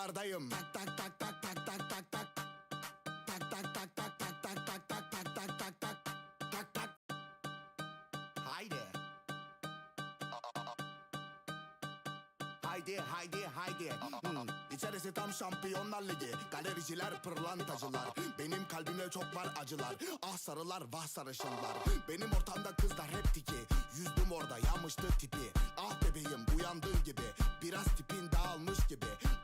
bulutlardayım. Tak tak tak tak tak tak tak tak. Tak tak tak tak tak tak tak tak tak tak tak tak. Tak tak. Haydi. Haydi haydi haydi. Hmm. İçerisi tam şampiyonlar ligi. Galericiler pırlantacılar. Benim kalbimde çok var acılar. Ah sarılar vah sarışınlar. Benim ortamda kızlar hep tiki. Yüzdüm orada yanmıştı tipi. Ah bebeğim uyandığın gibi. Biraz tipin dağılmış gibi.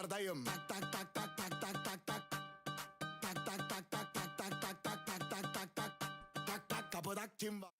Tak tak tak tak tak tak tak tak. Tak tak tak tak tak tak tak tak tak tak tak tak. Tak tak kapıda kim var?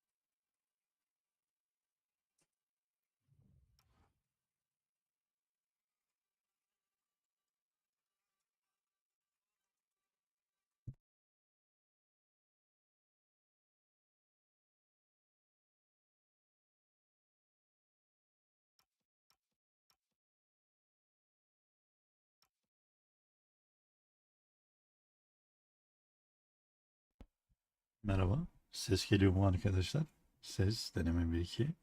Merhaba. Ses geliyor mu arkadaşlar? Ses deneme 1 2.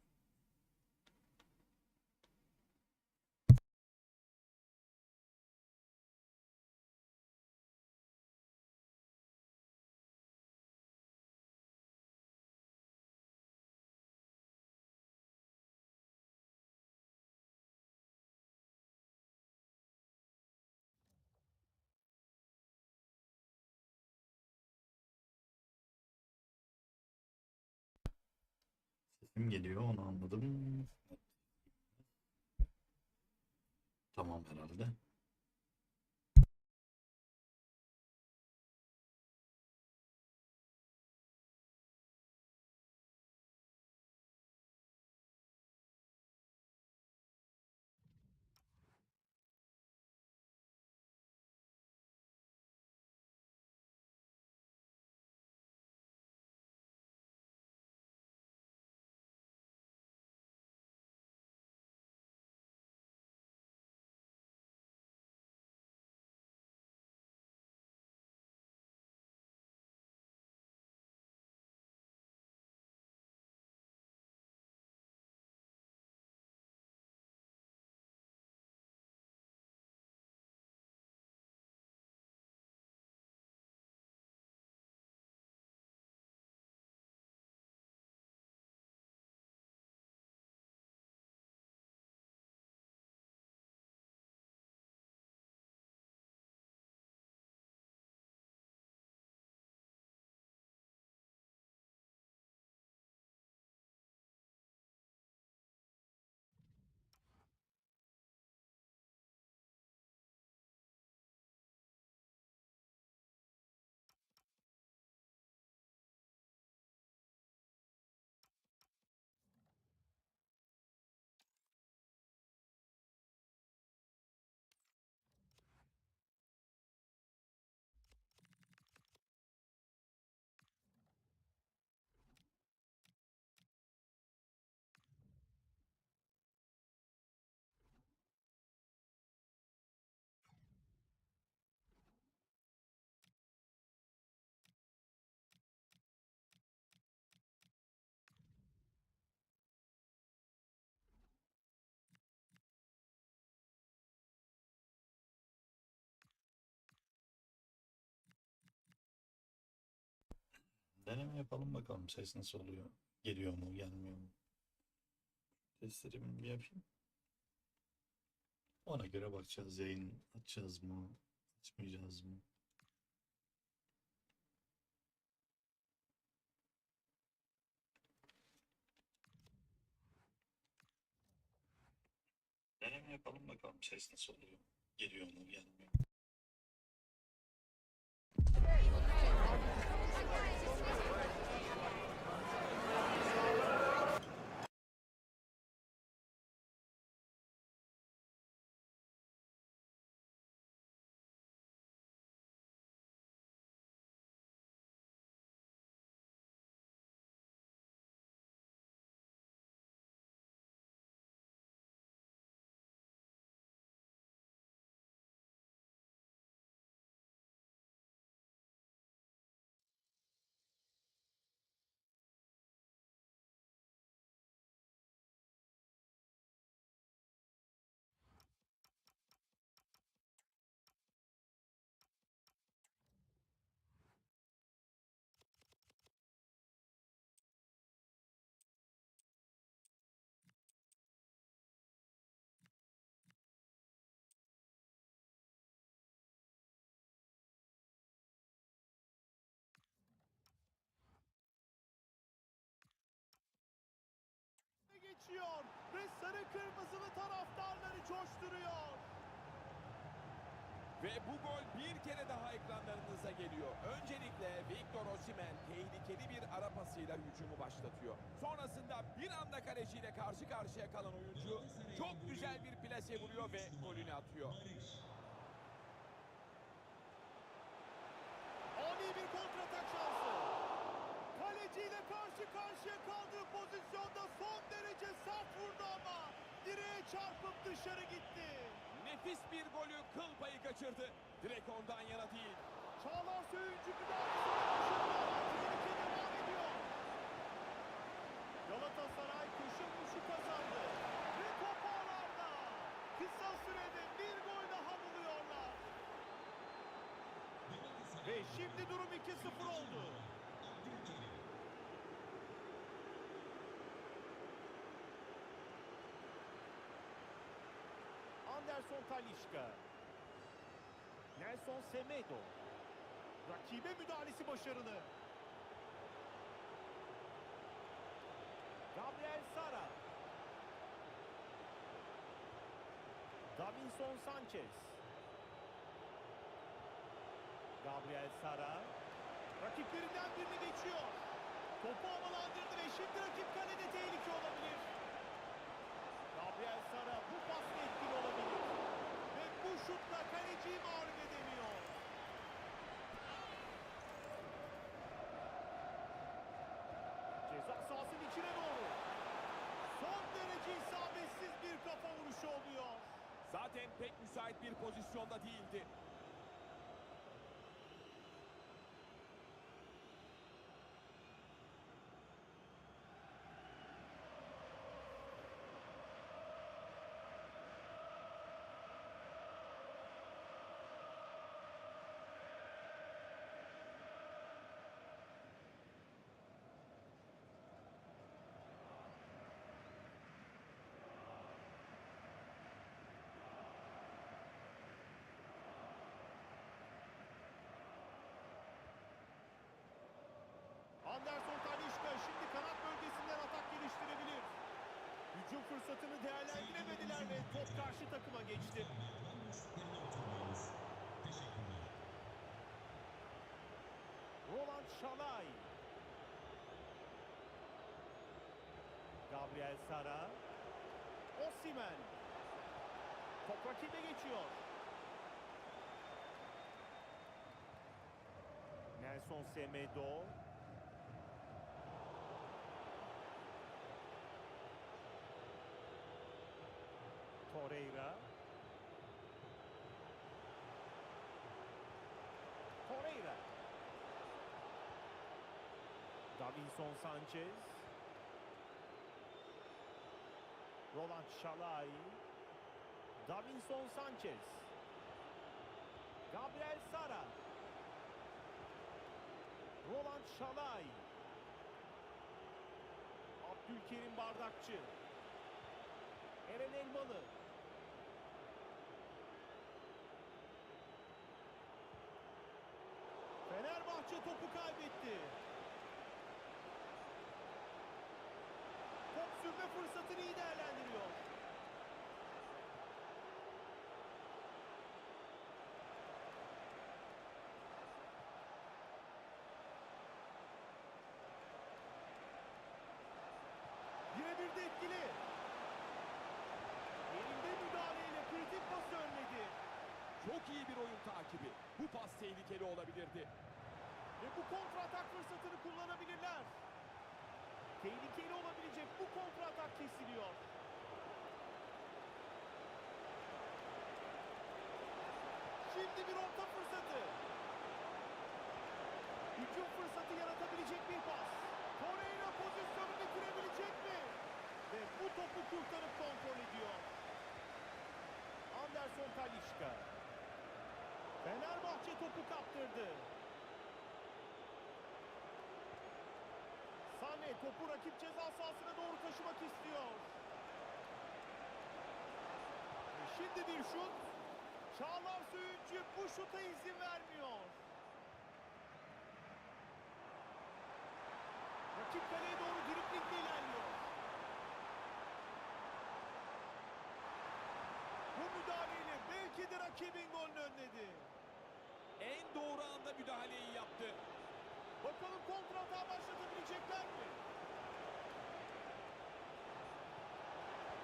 Sesim geliyor onu anladım. Deneme yapalım bakalım ses nasıl oluyor. Geliyor mu gelmiyor mu? Testlerimi bir yapayım. Ona göre bakacağız yayın açacağız mı açmayacağız mı? Deneme yapalım bakalım ses nasıl oluyor. Geliyor mu gelmiyor mu? Başlıyor ve sarı kırmızılı taraftarları coşturuyor. Ve bu gol bir kere daha ekranlarınıza geliyor. Öncelikle Victor Osimhen tehlikeli bir ara pasıyla hücumu başlatıyor. Sonrasında bir anda kaleciyle karşı karşıya kalan oyuncu çok güzel bir plase vuruyor ve golünü atıyor. Ani bir kontratak. Kaleciyle karşı karşıya kaldığı pozisyonda son derece sert vurdu ama direğe çarpıp dışarı gitti. Nefis bir golü kıl payı kaçırdı. Direkt ondan yana değil. Çağlar Söyüncü tehlike devam ediyor. Galatasaray köşe vuruşu kazandı. Ve top ağlarda. Kısa sürede bir gol daha buluyorlar. Ve şimdi durum 2-0 oldu. Anderson Talişka. Nelson Semedo. Rakibe müdahalesi başarılı. Gabriel Sara. Davinson Sanchez. Gabriel Sara. Rakiplerinden birini geçiyor. Topu havalandırdı ve şimdi rakip kalede tehlike olabilir. Gabriel Sara bu pasla etkili olabilir. Bu şutla kaleciyi mağlup edemiyor. Ceza sahasının içine doğru. Son derece isabetsiz bir kafa vuruşu oluyor. Zaten pek müsait bir pozisyonda değildi. Anderson Talişka şimdi kanat bölgesinden atak geliştirebilir. Hücum fırsatını değerlendiremediler ve top karşı takıma geçti. Roland Şalay. Gabriel Sara. Osimhen. Top rakibe geçiyor. Nelson Semedo. Torreira. Torreira. Davinson Sanchez. Roland Şalay. Davinson Sanchez. Gabriel Sara. Roland Şalay. Abdülkerim Bardakçı. Eren Elmalı. Fenerbahçe topu kaybetti. Sürme fırsatını iyi değerlendiriyor. Birebir de etkili. Elinde müdahaleyle kritik pası önledi. Çok iyi bir oyun takibi. Bu pas tehlikeli olabilirdi. Ve bu kontra atak fırsatını kullanabilirler. Tehlikeli olabilecek bu kontra atak kesiliyor. Şimdi bir orta fırsatı. Hücum fırsatı yaratabilecek bir pas. Torreira pozisyonu bitirebilecek mi? Ve bu topu kurtarıp kontrol ediyor. Anderson Talişka. Fenerbahçe topu kaptırdı. Mane topu rakip ceza sahasına doğru taşımak istiyor. Şimdi bir şut. Çağlar Söyüncü bu şuta izin vermiyor. Rakip kaleye doğru driplingle ilerliyor. Bu müdahaleyle belki de rakibin golünü önledi. En doğru anda müdahaleyi yaptı. Bakalım kontra hata başlatabilecekler mi?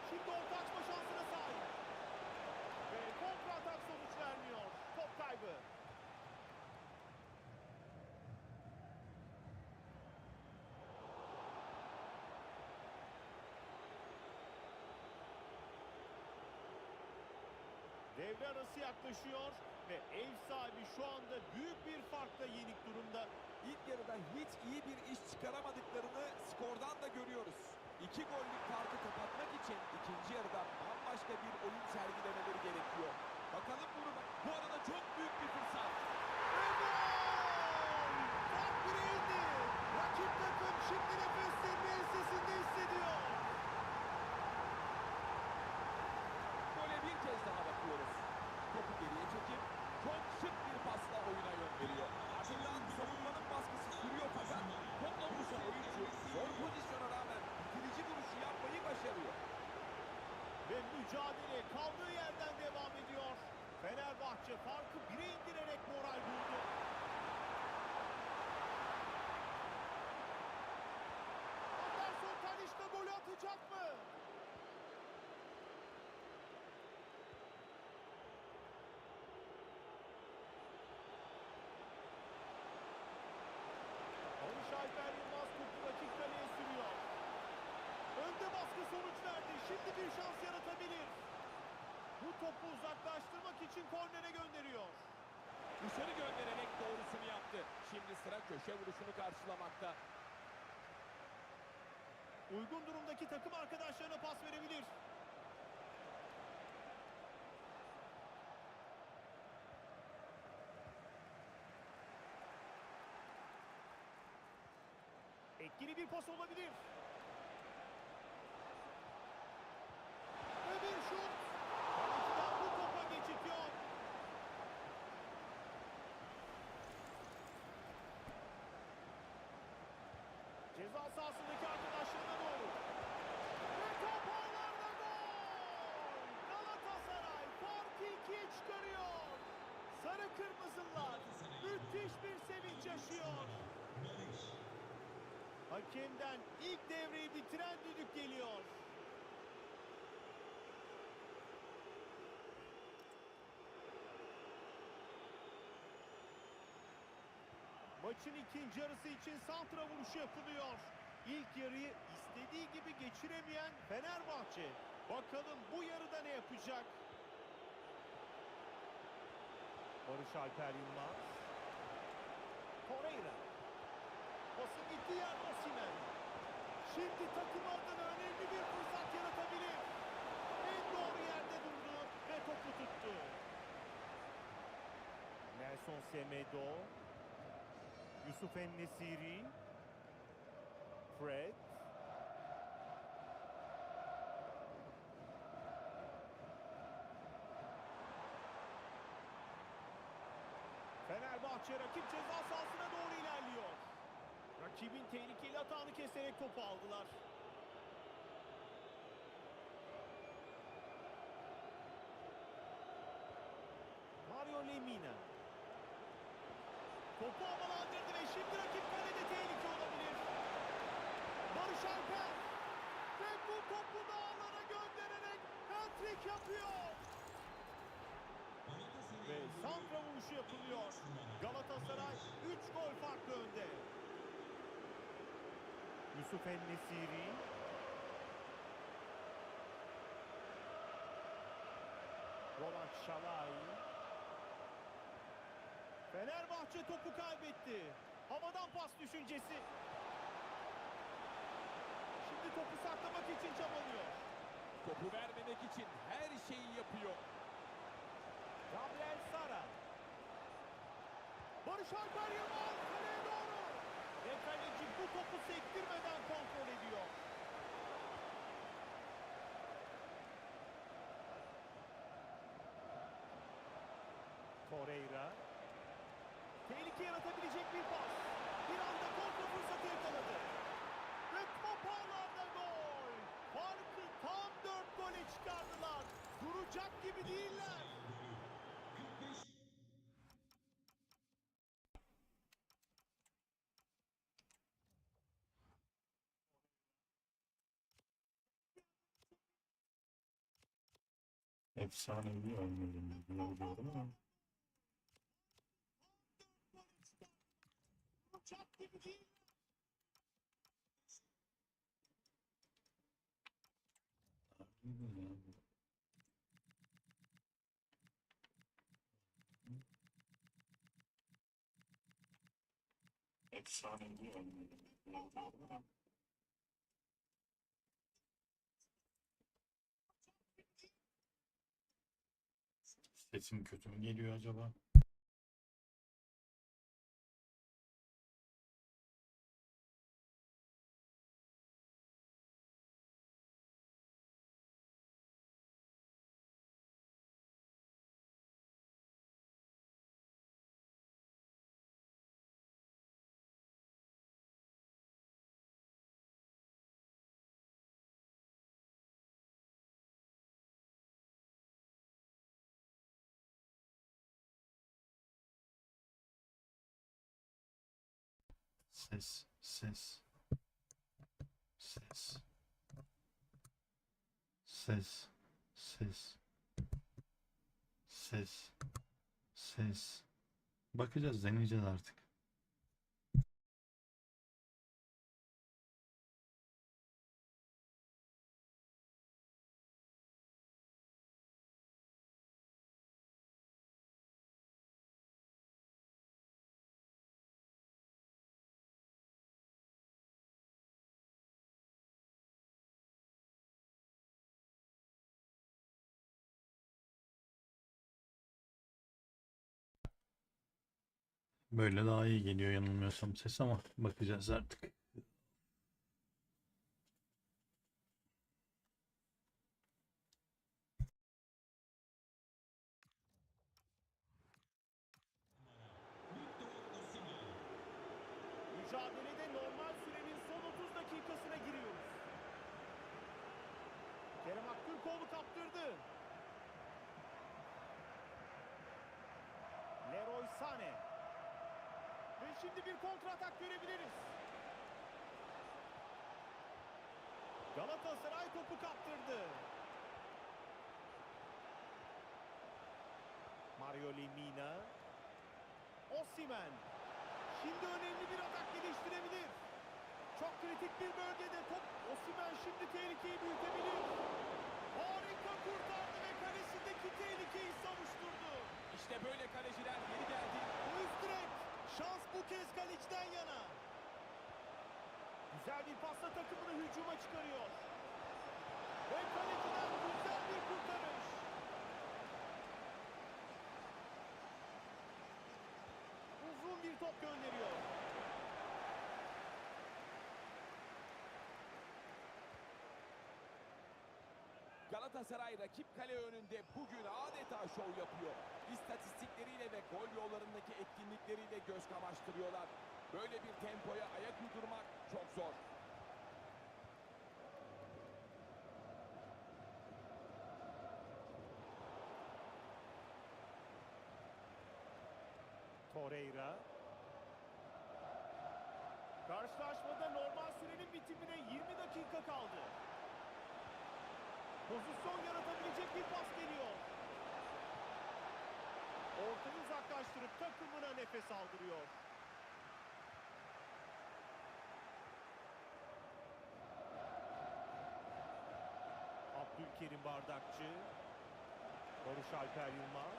Şimdi orta açma şansına sahip. Ve kontra atak sonuç vermiyor. Top kaybı. Devre arası yaklaşıyor ve ev sahibi şu anda büyük bir farkla yenik durumda. İlk yarıda hiç iyi bir iş çıkaramadıklarını skordan da görüyoruz. İki gollük farkı kapatmak için ikinci yarıda bambaşka bir oyun sergilemeleri gerekiyor. Bakalım bunu bu arada çok büyük bir fırsat. Ve gol! Fark bire indi. Rakip takım şimdi nefeslerini ensesinde hissediyor. Gole bir kez daha bakıyoruz. Topu geriye çekip çok şık bir pasla oyuna yön veriyor. Ardından savunmanın baskısı sürüyor fakat topla vuruşan oyuncu zor pozisyona rağmen bitirici vuruşu yapmayı başarıyor. Ve mücadele kaldığı yerden devam ediyor. Fenerbahçe farkı bire indirerek moral buldu. Anderson Talişka golü atacak mı? Barış Alper Yılmaz topu rakip kaleye sürüyor. Önde baskı sonuç verdi. Şimdi bir şans yaratabilir. Bu topu uzaklaştırmak için kornere gönderiyor. Dışarı göndererek doğrusunu yaptı. Şimdi sıra köşe vuruşunu karşılamakta. Uygun durumdaki takım arkadaşlarına pas verebilir. Etkili bir pas olabilir. Ve bir şut. Kaleci'den bu topa geçit yok. Ceza sahasındaki arkadaşlarına doğru. Ve top ağlarda gol! Galatasaray farkı ikiye çıkarıyor. Sarı Kırmızılar müthiş bir sevinç yaşıyor. Hakemden ilk devreyi bitiren düdük geliyor. Maçın ikinci yarısı için santra vuruşu yapılıyor. İlk yarıyı istediği gibi geçiremeyen Fenerbahçe. Bakalım bu yarıda ne yapacak? Barış Alper Yılmaz. Torreira. Pasın gittiği yer Osimhen. Şimdi takım adına önemli bir fırsat yaratabilir. En doğru yerde durdu ve topu tuttu. Nelson Semedo. Yusuf Ennesiri. Fred. Fenerbahçe rakip ceza sahasına doğru ilerliyor. Rakibin tehlikeli atağını keserek topu aldılar. Mario Lemina. Topu havalandırdı ve şimdi rakip kalede tehlike olabilir. Barış Alper. Ve bu topu da ağlara göndererek hat-trick yapıyor. Ve santra vuruşu yapılıyor. Galatasaray 3 gol farklı önde. Yusuf Ennesiri. Roland Şalay. Fenerbahçe topu kaybetti. Havadan pas düşüncesi. Şimdi topu saklamak için çabalıyor. Topu vermemek için her şeyi yapıyor. Gabriel Sara. Barış Alper Yılmaz kaleye doğru. Ve kaleci bu topu sektirmeden kontrol ediyor. Torreira. Tehlike yaratabilecek bir pas. Bir anda kontra fırsatı yakaladı. Ve top ağlarda gol. Farkı tam dört gole çıkardılar. Duracak gibi değiller. Efsanevi ölmedim. Diye biliyorum ama. Efsanevi ölmedim. Diye biliyorum ama Sesim kötü mü geliyor acaba? Ses, ses. Ses. Ses, ses. Ses. Ses. Bakacağız, deneyeceğiz artık. Böyle daha iyi geliyor yanılmıyorsam ses ama bakacağız artık. Mücadelede normal sürenin son 30 dakikasına giriyoruz. Kerem Aktürkoğlu kaptırdı. Leroy Sané. Ve şimdi bir kontra atak görebiliriz. Galatasaray topu kaptırdı. Mario Lemina. Osimhen. Şimdi önemli bir atak geliştirebilir. Çok kritik bir bölgede top. Osimhen şimdi tehlikeyi büyütebilir. Harika kurtardı ve kalesindeki tehlikeyi savuşturdu. İşte böyle kaleciler geri geldi. Üst direk. Şans bu kez kaleciden yana. Güzel bir pasla takımını hücuma çıkarıyor. Ve kaleciden güzel bir kurtarış. Uzun bir top gönderiyor. Galatasaray rakip kale önünde bugün adeta şov yapıyor. İstatistikleriyle ve gol yollarındaki etkinlikleriyle göz kamaştırıyorlar. Böyle bir tempoya ayak uydurmak çok zor. Torreira. Karşılaşmada normal sürenin bitimine 20 dakika. Pozisyon yaratabilecek bir pas geliyor. Ortayı uzaklaştırıp takımına nefes aldırıyor. Abdülkerim Bardakçı. Barış Alper Yılmaz.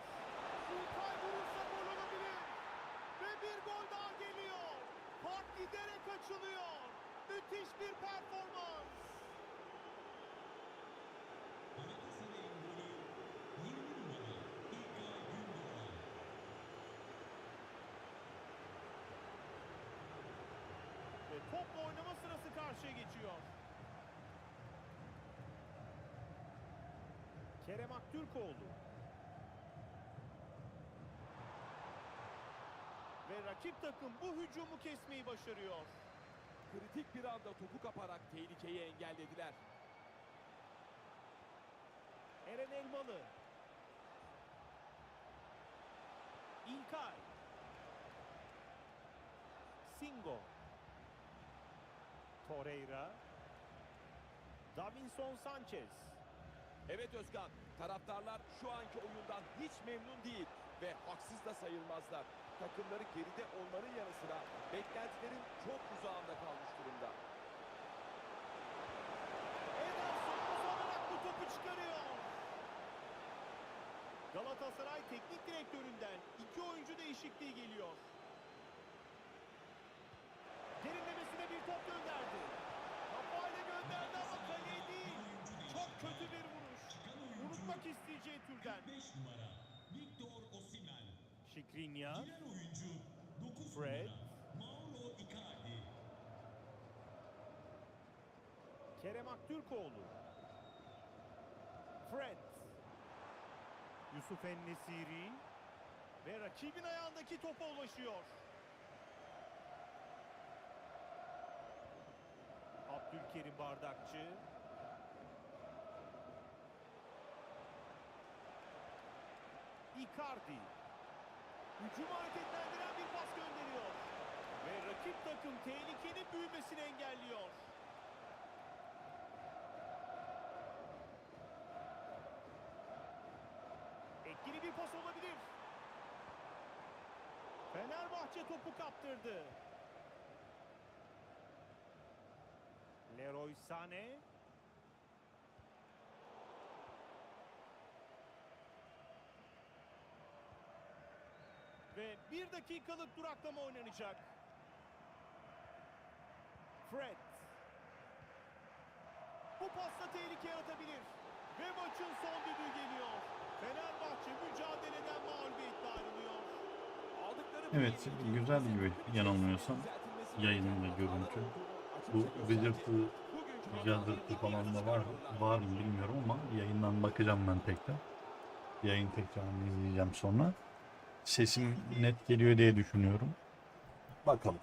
İlkay vurursa gol olabilir. Ve bir gol daha geliyor. Fark giderek açılıyor. Müthiş bir performans. Ve topla oynama sırası karşıya geçiyor. Kerem Aktürkoğlu. Ve rakip takım bu hücumu kesmeyi başarıyor. Kritik bir anda topu kaparak tehlikeyi engellediler. Eren Elmalı. İlkay. Singo. Torreira. Davinson Sanchez. Evet Özkan, taraftarlar şu anki oyundan hiç memnun değil ve haksız da sayılmazlar. Takımları geride olmanın yanı sıra beklentilerin çok uzağında kalmış durumda. Ederson uzanarak bu topu çıkarıyor. Galatasaray teknik direktöründen iki oyuncu değişikliği geliyor. Unutmak isteyeceği türden. 5 numara Victor Osimhen. Şikrinya, Diğer oyuncu 9 Fred. numara Mauro Icardi. Kerem Aktürkoğlu. Fred. Yusuf Ennesiri. Ve rakibin ayağındaki topa ulaşıyor. Abdülkerim Bardakçı. Icardi. Hücumu hareketlendiren bir pas gönderiyor. Ve rakip takım tehlikenin büyümesini engelliyor. Etkili bir pas olabilir. Fenerbahçe topu kaptırdı. Leroy Sané. Ve bir dakikalık duraklama oynanacak. Fred. Bu pasta tehlike yaratabilir. Ve maçın son düdüğü geliyor. Fenerbahçe mücadeleden mağlubiyetle ayrılıyor. Aldıkları Evet, güzel gibi yanılmıyorsam. düzeltilmesi Yayın gereken ve hatalar görüntü. Bu Yazdır hataların falan da var, var mı bilmiyorum ama yayından bakacağım ben tekrar. Yayın tekrarını izleyeceğim sonra. Sesim net geliyor diye düşünüyorum. Bakalım.